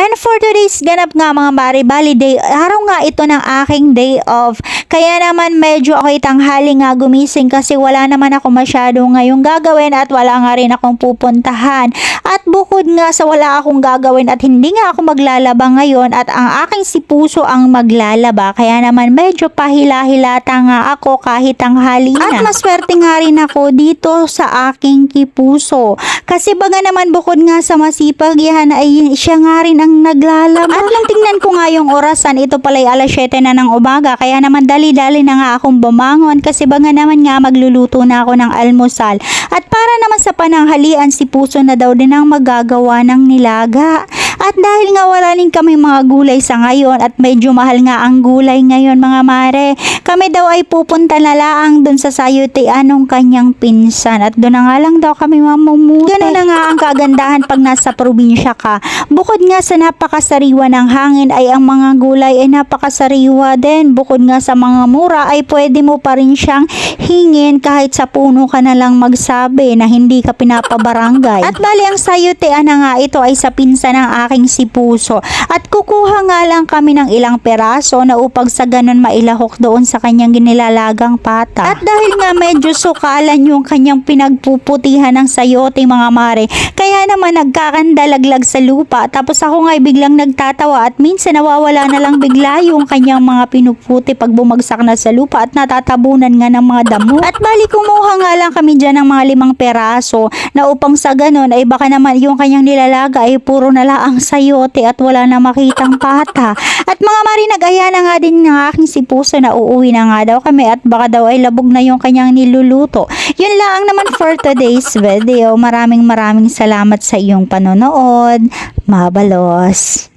And for today's ganap nga mga mare, bali day, araw nga ito ng aking day off. Kaya naman medyo ako'y tanghali nga gumising kasi wala naman ako masyado ngayong gagawin at wala nga rin akong pupuntahan. At bukod nga sa wala akong gagawin at hindi nga ako maglalaba ngayon at ang aking si Puso ang maglalaba. Kaya naman medyo pahila-hilata nga ako kahit tanghali na. At maswerte nga rin ako dito sa aking kipuso. Kasi baga naman bukod nga sa masipag yan ay siya nga rin ang naglalaba. At nung tingnan ko nga yung orasan, ito pala'y alas 7 na ng umaga. Kaya naman dali-dali na nga akong bumangon kasi baga naman nga magluluto na ako ng almusal. At para naman sa pananghalian, si Puso na daw din ang magagawa ng nilaga. At dahil nga wala rin kami mga gulay sa ngayon at medyo mahal nga ang gulay ngayon mga mare, kami daw ay pupunta na laang dun sa sayutian ng kanyang pinsan at doon na nga lang daw kami mamumuti. Ganun na nga ang kagandahan pag nasa probinsya ka. Bukod nga sa napakasariwa ng hangin ay ang mga gulay ay napakasariwa din. Bukod nga sa mga mura ay pwede mo pa rin siyang hingin kahit sa puno ka na lang magsabi na hindi ka pinapabarangay. At bali ang sayutian na nga ito ay sa pinsan ng aking si Puso. At kukuha nga lang kami ng ilang peraso na upang sa ganun mailahok doon sa kanyang ginilalagang pata. At dahil nga medyo sukalan yung kanyang pinagpuputihan ng sayote mga mare, kaya naman nagkakandalaglag sa lupa. Tapos ako nga ay biglang nagtatawa at minsan nawawala na lang bigla yung kanyang mga pinuputi pag bumagsak na sa lupa at natatabunan nga ng mga damo. At bali kumuha nga lang kami dyan ng mga limang peraso na upang sa ganun ay baka naman yung kanyang nilalaga ay puro na lang sayote at wala na makitang pata. At mga mari nag-aya na nga din ng aking si Puso na uuwi na nga daw kami at baka daw ay labog na yung kanyang niluluto. Yun lang naman for today's video. Maraming maraming salamat sa iyong panonood. Mabalos.